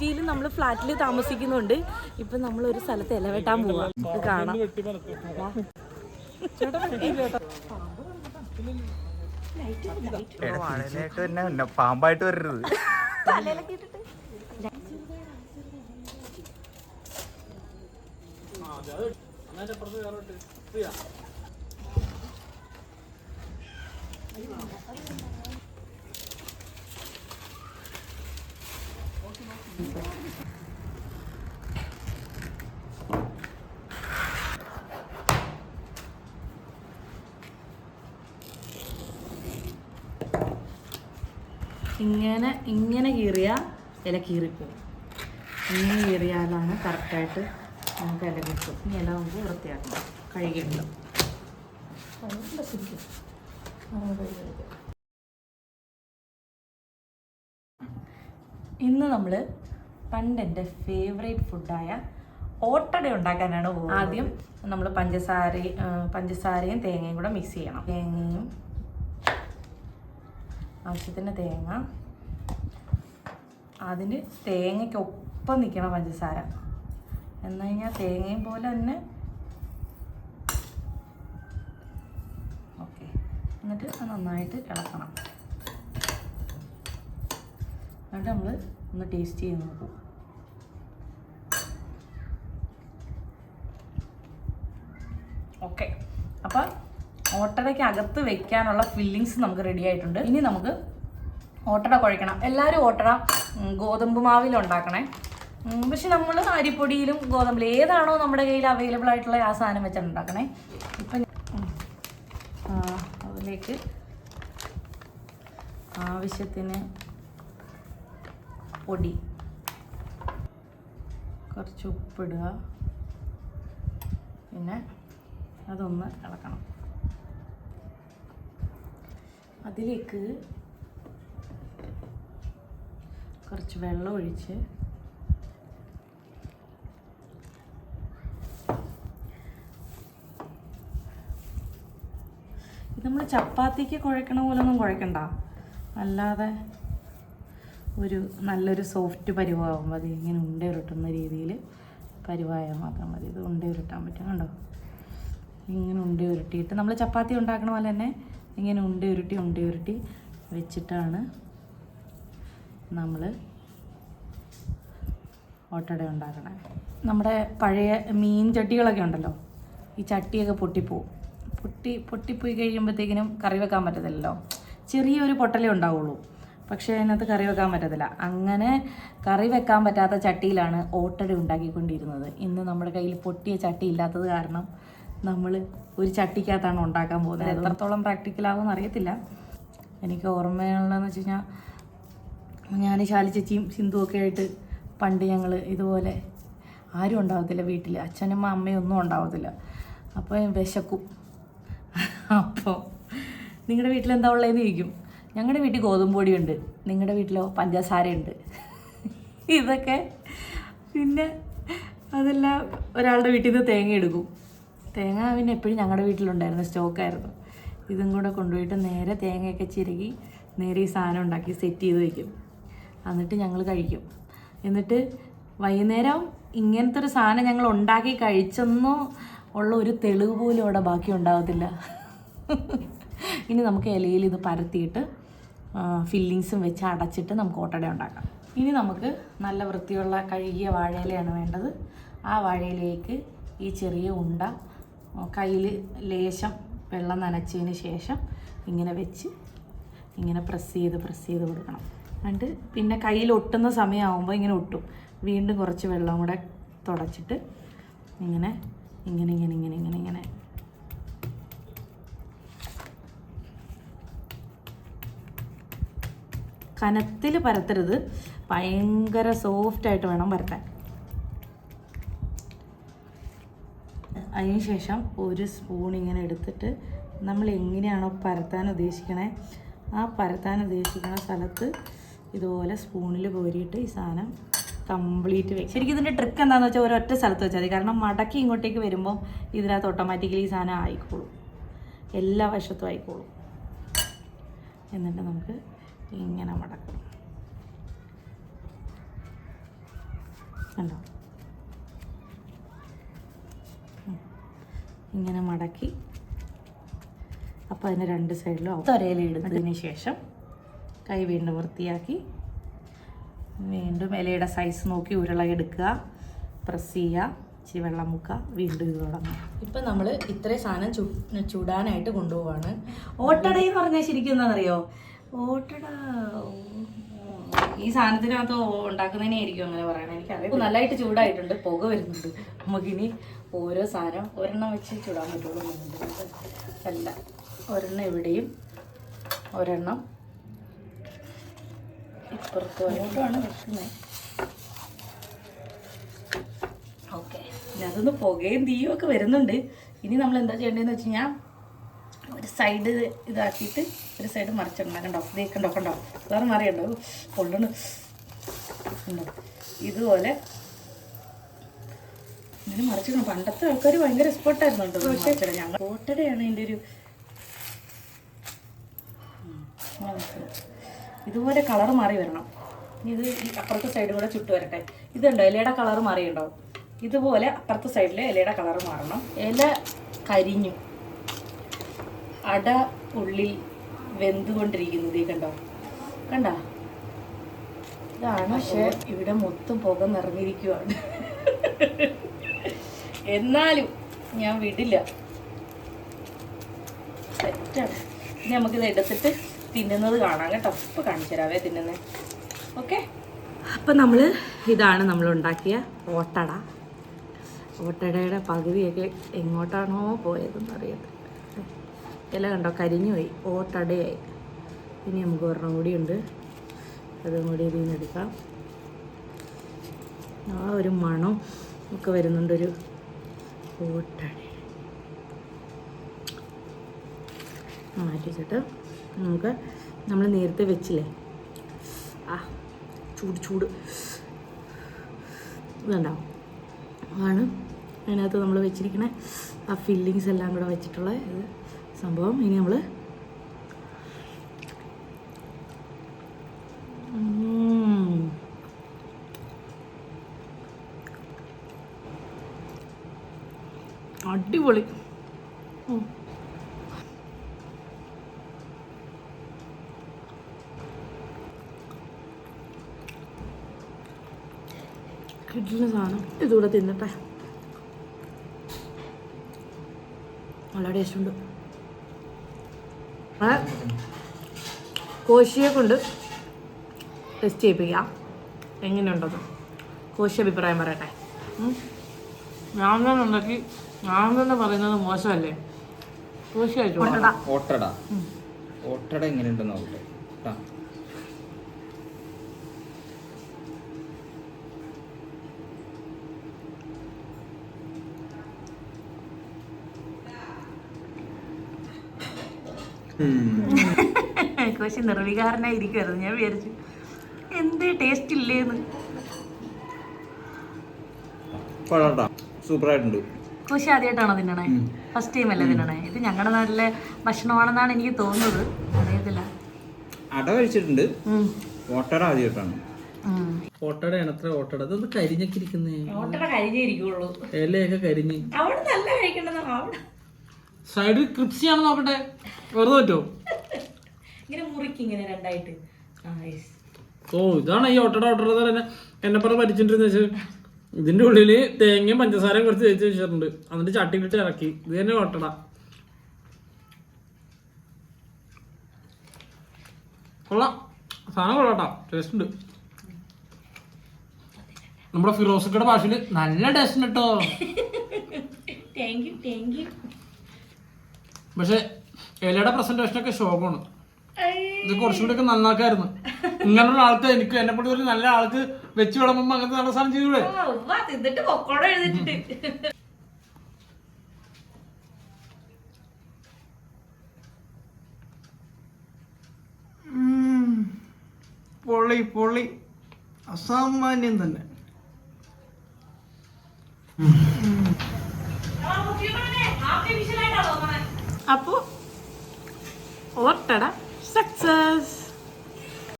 സിറ്റിയിൽ നമ്മൾ ഫ്ലാറ്റിൽ താമസിക്കുന്നുണ്ട്. ഇപ്പൊ നമ്മൾ ഒരു സ്ഥലത്ത് ഇല വെട്ടാൻ പോവാ കാണാം. പാമ്പായിട്ട് വരരുത്. ഇങ്ങനെ ഇങ്ങനെ കീറിയ ഇല കീറിപ്പോവും. ഇങ്ങനെ കീറിയാലാണ് കറക്റ്റായിട്ട് നമുക്ക് ഇല കിട്ടും. ഇനി ഇല നമുക്ക് വൃത്തിയാക്കണം. കഴുകിയിട്ടുണ്ട്. ഇന്ന് നമ്മൾ പണ്ട് എന്റെ ഫേവറേറ്റ് ഫുഡായ ഓട്ടട ഉണ്ടാക്കാനാണ് ആദ്യം നമ്മൾ പഞ്ചസാര പഞ്ചസാരയും തേങ്ങയും കൂടെ മിക്സ് ചെയ്യണം. തേങ്ങയും ആവശ്യത്തിന് തേങ്ങ. അതിന് തേങ്ങയ്ക്ക് ഒപ്പം നിൽക്കണം പഞ്ചസാര. എന്ന് കഴിഞ്ഞാൽ തേങ്ങയും പോലെ തന്നെ ഓക്കെ. എന്നിട്ട് അത് നന്നായിട്ട് ഇളക്കണം. എന്നിട്ട് നമ്മൾ ഒന്ന് ടേസ്റ്റ് ചെയ്ത് നോക്കും. ഓക്കെ അപ്പം ഓട്ടടയ്ക്ക് അകത്ത് വെക്കാനുള്ള ഫില്ലിങ്സ് നമുക്ക് റെഡി ആയിട്ടുണ്ട്. ഇനി നമുക്ക് ഓട്ടട കുഴക്കണം. എല്ലാവരും ഓട്ടട ഗോതമ്പ് മാവിൽ ഉണ്ടാക്കണേ. പക്ഷെ നമ്മൾ അരിപ്പൊടിയിലും ഗോതമ്പിൽ ഏതാണോ നമ്മുടെ കയ്യിൽ അവൈലബിൾ ആയിട്ടുള്ള ആ സാധനം വെച്ചാണ് ഉണ്ടാക്കണേ. ഇപ്പം അതിലേക്ക് ആവശ്യത്തിന് പൊടി കുറച്ച് ഉപ്പിടുക. പിന്നെ അതൊന്ന് ഇളക്കണം. അതിലേക്ക് കുറച്ച് വെള്ളം ഒഴിച്ച് ഇത് നമ്മൾ ചപ്പാത്തിക്ക് കുഴക്കണ പോലെ ഒന്നും കുഴക്കണ്ട. അല്ലാതെ ഒരു നല്ലൊരു സോഫ്റ്റ് പരിവാകുമ്പോൾ അത് ഇങ്ങനെ ഉണ്ട ഉരുട്ടുന്ന രീതിയിൽ പരുവായാൽ മാത്രം മതി. ഇത് ഉണ്ട ഉരുട്ടാൻ പറ്റും. കണ്ടോ? ഇങ്ങനെ ഉണ്ടി ഉരുട്ടിയിട്ട് നമ്മൾ ചപ്പാത്തി ഉണ്ടാക്കണ പോലെ തന്നെ ഇങ്ങനെ ഉണ്ടി ഉരുട്ടി ഉണ്ടി ഉരുട്ടി വെച്ചിട്ടാണ് നമ്മൾ ഓട്ടട ഉണ്ടാക്കണേ. നമ്മുടെ പഴയ മീൻ ചട്ടികളൊക്കെ ഉണ്ടല്ലോ ഈ ചട്ടിയൊക്കെ പൊട്ടിപ്പോവും. പൊട്ടി പൊട്ടിപ്പോയി കഴിയുമ്പോഴത്തേക്കിനും കറി വെക്കാൻ പറ്റത്തില്ലല്ലോ. ചെറിയൊരു പൊട്ടലേ ഉണ്ടാവുള്ളൂ പക്ഷേ അതിനകത്ത് കറി വെക്കാൻ പറ്റത്തില്ല. അങ്ങനെ കറി വെക്കാൻ പറ്റാത്ത ചട്ടിയിലാണ് ഓട്ടട ഉണ്ടാക്കിക്കൊണ്ടിരുന്നത്. ഇന്ന് നമ്മുടെ കയ്യിൽ പൊട്ടിയ ചട്ടി ഇല്ലാത്തത് കാരണം നമ്മൾ ഒരു ചട്ടിക്കകത്താണ് ഉണ്ടാക്കാൻ പോകുന്നത്. എത്രത്തോളം പ്രാക്ടിക്കൽ ആകുമെന്ന് അറിയത്തില്ല. എനിക്ക് ഓർമ്മയുള്ളതെന്ന് വെച്ച് കഴിഞ്ഞാൽ ഞാൻ ശാലിച്ചേച്ചിയും സിന്ധുവൊക്കെ ആയിട്ട് പണ്ട് ഞങ്ങൾ ഇതുപോലെ ആരും ഉണ്ടാവത്തില്ല വീട്ടിൽ അച്ഛനും അമ്മയും ഒന്നും ഉണ്ടാവത്തില്ല. അപ്പോൾ വിശക്കും. അപ്പോൾ നിങ്ങളുടെ വീട്ടിൽ എന്താ ഉള്ളതെന്ന് ചോദിക്കും. ഞങ്ങളുടെ വീട്ടിൽ ഗോതമ്പ് പൊടിയുണ്ട് നിങ്ങളുടെ വീട്ടിലോ പഞ്ചസാരയുണ്ട്. ഇതൊക്കെ പിന്നെ അതെല്ലാം ഒരാളുടെ വീട്ടിൽ നിന്ന് തേങ്ങ എടുക്കും. തേങ്ങ പിന്നെ എപ്പോഴും ഞങ്ങളുടെ വീട്ടിലുണ്ടായിരുന്നു സ്റ്റോക്കായിരുന്നു. ഇതും കൂടെ കൊണ്ടുപോയിട്ട് നേരെ തേങ്ങയൊക്കെ ചിരകി നേരെ ഈ സാധനം ഉണ്ടാക്കി സെറ്റ് ചെയ്ത് വയ്ക്കും എന്നിട്ട് ഞങ്ങൾ കഴിക്കും. എന്നിട്ട് വൈകുന്നേരം ഇങ്ങനത്തെ ഒരു സാധനം ഞങ്ങൾ ഉണ്ടാക്കി കഴിച്ചെന്നോ ഉള്ള ഒരു തെളിവ് പോലും അവിടെ ബാക്കി ഉണ്ടാകത്തില്ല ഇനി നമുക്ക് ഇലയിൽ ഇത് പരത്തിയിട്ട് ഫില്ലിങ്സും വെച്ച് അടച്ചിട്ട് നമുക്ക് ഓട്ടട ഉണ്ടാക്കാം. ഇനി നമുക്ക് നല്ല വൃത്തിയുള്ള കഴുകിയ വാഴയിലയാണ് വേണ്ടത്. ആ വാഴയിലേക്ക് ഈ ചെറിയ ഉണ്ട കയ്യിൽ ലേശം വെള്ളം നനച്ചതിന് ശേഷം ഇങ്ങനെ വെച്ച് ഇങ്ങനെ പ്രസ് ചെയ്ത് പ്രസ് ചെയ്ത് കൊടുക്കണം. എന്നിട്ട് പിന്നെ കയ്യിൽ ഒട്ടുന്ന സമയമാകുമ്പോൾ ഇങ്ങനെ ഒട്ടും. വീണ്ടും കുറച്ച് വെള്ളം കൂടെ തുടച്ചിട്ട് ഇങ്ങനെ ഇങ്ങനെ ഇങ്ങനെ ഇങ്ങനെ ഇങ്ങനെ ഇങ്ങനെ. കനത്തിൽ പരത്തരുത്. ഭയങ്കര സോഫ്റ്റായിട്ട് വേണം പരത്താൻ. അതിനുശേഷം ഒരു സ്പൂൺ ഇങ്ങനെ എടുത്തിട്ട് നമ്മൾ എങ്ങനെയാണോ പരത്താൻ ഉദ്ദേശിക്കണേ ആ പരത്താൻ ഉദ്ദേശിക്കുന്ന സ്ഥലത്ത് ഇതുപോലെ സ്പൂണിൽ കോരിയിട്ട് ഈ സാധനം കംപ്ലീറ്റ് വെക്കും. ശരിക്കും ഇതിന്റെ ട്രിക്ക് എന്താണെന്ന് വെച്ചാൽ ഒരൊറ്റ സ്ഥലത്ത് വെച്ചാൽ മതി. കാരണം മടക്കി ഇങ്ങോട്ടേക്ക് വരുമ്പോൾ ഇതിനകത്ത് ഓട്ടോമാറ്റിക്കലി ഈ സാധനം ആയിക്കോളും. എല്ലാ വശത്തും ആയിക്കോളും. എന്നിട്ട് നമുക്ക് ഇങ്ങനെ മടക്കണം കണ്ടോ? ഇങ്ങനെ മടക്കി. അപ്പോൾ അതിന് രണ്ട് സൈഡിലും തൊരയിലിടുന്നതിന് ശേഷം കൈ വീണ്ടും വൃത്തിയാക്കി വീണ്ടും ഇലയുടെ സൈസ് നോക്കി ഉരുള എടുക്കുക പ്രസ് ചെയ്യുക ഇച്ചിരി വെള്ളം മുക്കുക വീണ്ടും ഇത് തുടങ്ങുക. ഇപ്പം നമ്മൾ ഇത്രയും സാധനം ചു ചുടാനായിട്ട് കൊണ്ടുപോവാണ്. ഓട്ടട എന്ന് പറഞ്ഞാൽ ശരിക്കും എന്താണെന്നറിയോ ഓട്ടട. ഈ സാധനത്തിനകത്ത് ഉണ്ടാക്കുന്നതിനെ ആയിരിക്കും അങ്ങനെ പറയണത്. എനിക്കറിയാം നല്ലതായിട്ട് ചൂടായിട്ടുണ്ട്. പുക വരുന്നുണ്ട്. നമുക്കിനി ഓരോ സാധനം ഒരെണ്ണം വെച്ച് ചുടാൻ പറ്റുള്ളൂ അല്ല ഒരെണ്ണം ഇവിടെയും ഒരെണ്ണം ഇപ്പുറത്തും അങ്ങോട്ടുമാണ് വെക്കുന്നത്. ഓക്കെ അതൊന്ന് പുകയും തീയും ഒക്കെ വരുന്നുണ്ട്. ഇനി നമ്മൾ എന്താ ചെയ്യേണ്ടതെന്ന് വെച്ച് കഴിഞ്ഞാൽ ഒരു സൈഡ് ഇതാക്കിയിട്ട് ഒരു സൈഡ് മറിച്ചിടണം കണ്ടോ? ഇതേ കണ്ടോ വേറെ മറിയണ്ടോ? പൊള്ളണ് ഇതുപോലെ ഇങ്ങനെ മറിച്ചിടണം. പണ്ടത്തെ ആൾക്കാർ ഭയങ്കര എക്സ്പേർട്ടായിരുന്നു കേട്ടോ പക്ഷേ ഞങ്ങൾ കോട്ടടയാണ് എന്റെ ഒരു ഇതുപോലെ കളർ മാറി വരണം. ഇനി ഇത് ഈ അപ്പുറത്തെ സൈഡ് കൂടെ ചുട്ട് വരട്ടെ. ഇതുണ്ടോ ഇലയുടെ കളർ മാറിയുണ്ടോ ഇതുപോലെ അപ്പുറത്തെ സൈഡിലെ ഇലയുടെ കളർ മാറണം. ഇല കരിഞ്ഞു. അട ഉള്ളിൽ വെന്തുകൊണ്ടിരിക്കുന്നത് ഈ കണ്ടോ? കണ്ട? ഇതാണ് പക്ഷേ ഇവിടെ മൊത്തം പുക നിറഞ്ഞിരിക്കുവാണ്. എന്നാലും ഞാൻ വിടില്ല. സെറ്റാണ്. ഇനി നമുക്കിത് എടുത്തിട്ട് തിന്നുന്നത് കാണാം കേട്ടോ. ഇപ്പോൾ കാണിച്ചു തരാവേ തിന്നുന്നത് ഓക്കെ? അപ്പം നമ്മൾ ഇതാണ് നമ്മൾ ഉണ്ടാക്കിയ ഓട്ടട. ഓട്ടടയുടെ പകുതിയൊക്കെ എങ്ങോട്ടാണോ പോയതെന്ന് അറിയത് ഇല കണ്ടോ? കരിഞ്ഞുപോയി. ഓട്ടടയായി. ഇനി നമുക്ക് ഒരെണ്ണം കൂടിയുണ്ട് അതും കൂടി ഇതിൽ നിന്ന് എടുക്കാം. ആ ഒരു മണം ഒക്കെ വരുന്നുണ്ട് ഒരു മാറ്റിച്ചിട്ട്. നമുക്ക് നമ്മൾ നേരത്തെ വെച്ചില്ലേ? ആ ചൂട് ചൂട്. ഇതുണ്ടാവും ആണ്. അതിനകത്ത് നമ്മൾ വെച്ചിരിക്കുന്ന ആ ഫില്ലിങ്സ് എല്ലാം കൂടെ വെച്ചിട്ടുള്ള സംഭവം. ഇനി നമ്മൾ അടിപൊളി. കിട്ടുന്ന സാധനം. ഇതുകൂടെ തിന്നട്ടെ. നല്ല ടേസ്റ്റ് ഉണ്ട് ആ, കോശിയെ കൊണ്ട് ടെസ്റ്റ് ചെയ്യിപ്പിക്കാം. എങ്ങനെയുണ്ടെന്ന്. കോശി അഭിപ്രായം പറയട്ടെ. ഞാൻ ഉണ്ടാക്കി ഞാൻ തന്നെ പറയുന്നത് മോശമല്ലേ? കഴിച്ചു ഓട്ടട. ഓട്ടട. എങ്ങനെയുണ്ടെന്ന് നോക്കട്ടെ. ട്ടാ. കോശി നിർവികാരനായി ഇരിക്കുമായിരുന്നു ഞാൻ വിചാരിച്ചു. എന്ത് ടേസ്റ്റ് ഇല്ലേന്ന്. സൂപ്പർ സൂപ്പറായിട്ടുണ്ട്. കോശി ആദ്യമായിട്ടാണോ തിന്നണേ? ഫസ്റ്റ് ടൈം അല്ലേ തിന്നണേ? ഇത് ഞങ്ങളുടെ നാട്ടിലെ ഭക്ഷണമാണെന്നാണ് എനിക്ക് തോന്നുന്നത്. അറിയത്തില്ല. അട കഴിച്ചിട്ടുണ്ട്. ഓട്ടട ആദ്യമായിട്ടാണ്. ഓട്ടട അത്ര ഓട്ടട. ഇതൊന്ന് കരിഞ്ഞൊക്കെ ഇരിക്കുന്നേ ഓട്ടട കരിഞ്ഞിരിക്കുള്ളൂ ഇലയൊക്കെ കരിഞ്ഞ്. അവിടെ നല്ല കഴിക്കേണ്ടത് സൈഡിൽ ക്രിപ്സി ആണ് നോക്കട്ടെ. വെറുതെ പറ്റുമോ ഇങ്ങനെ മുറിക്ക് ഇങ്ങനെ രണ്ടായിട്ട്. ഓ ഇതാണ് ഈ ഓട്ടട ഓട്ടട തന്നെ എന്നെ പറഞ്ഞ പഠിച്ചിട്ടുണ്ടെന്ന് വെച്ചാൽ ഇതിന്റെ ഉള്ളിൽ തേങ്ങയും പഞ്ചസാരയും കുറച്ച് തേച്ച് വെച്ചിട്ടുണ്ട്. എന്നിട്ട് ചട്ടിയിലിട്ട് ഇറക്കി. ഇത് തന്നെ ഓട്ടട. കൊള്ളാം. സാധനം കൊള്ളാട്ടാ. ടേസ്റ്റ് ഉണ്ട്. നമ്മുടെ ഫിറോസിക്കയുടെ ഭാഷയിൽ നല്ല ടേസ്റ്റ് ഉണ്ട് കേട്ടോ പക്ഷെ എലയുടെ പ്രസന്റേഷൻ ഒക്കെ ശോകമാണ്. ഇത് കുറച്ചുകൂടി ഒക്കെ നന്നാക്കായിരുന്നു. ഇങ്ങനെയുള്ള ആൾക്ക് എനിക്ക് എന്നെ പോലെ ഒരു നല്ല ആൾക്ക് വെച്ച് വിളമ്പുമ്പോ അങ്ങനത്തെ നല്ല സാധനം ചെയ്തൂടെ തിന്നിട്ട് പൊക്കോടെ പൊള്ളി പൊള്ളി. അസാമാന്യം തന്നെ. അപ്പോ ഓട്ടട സക്സസ്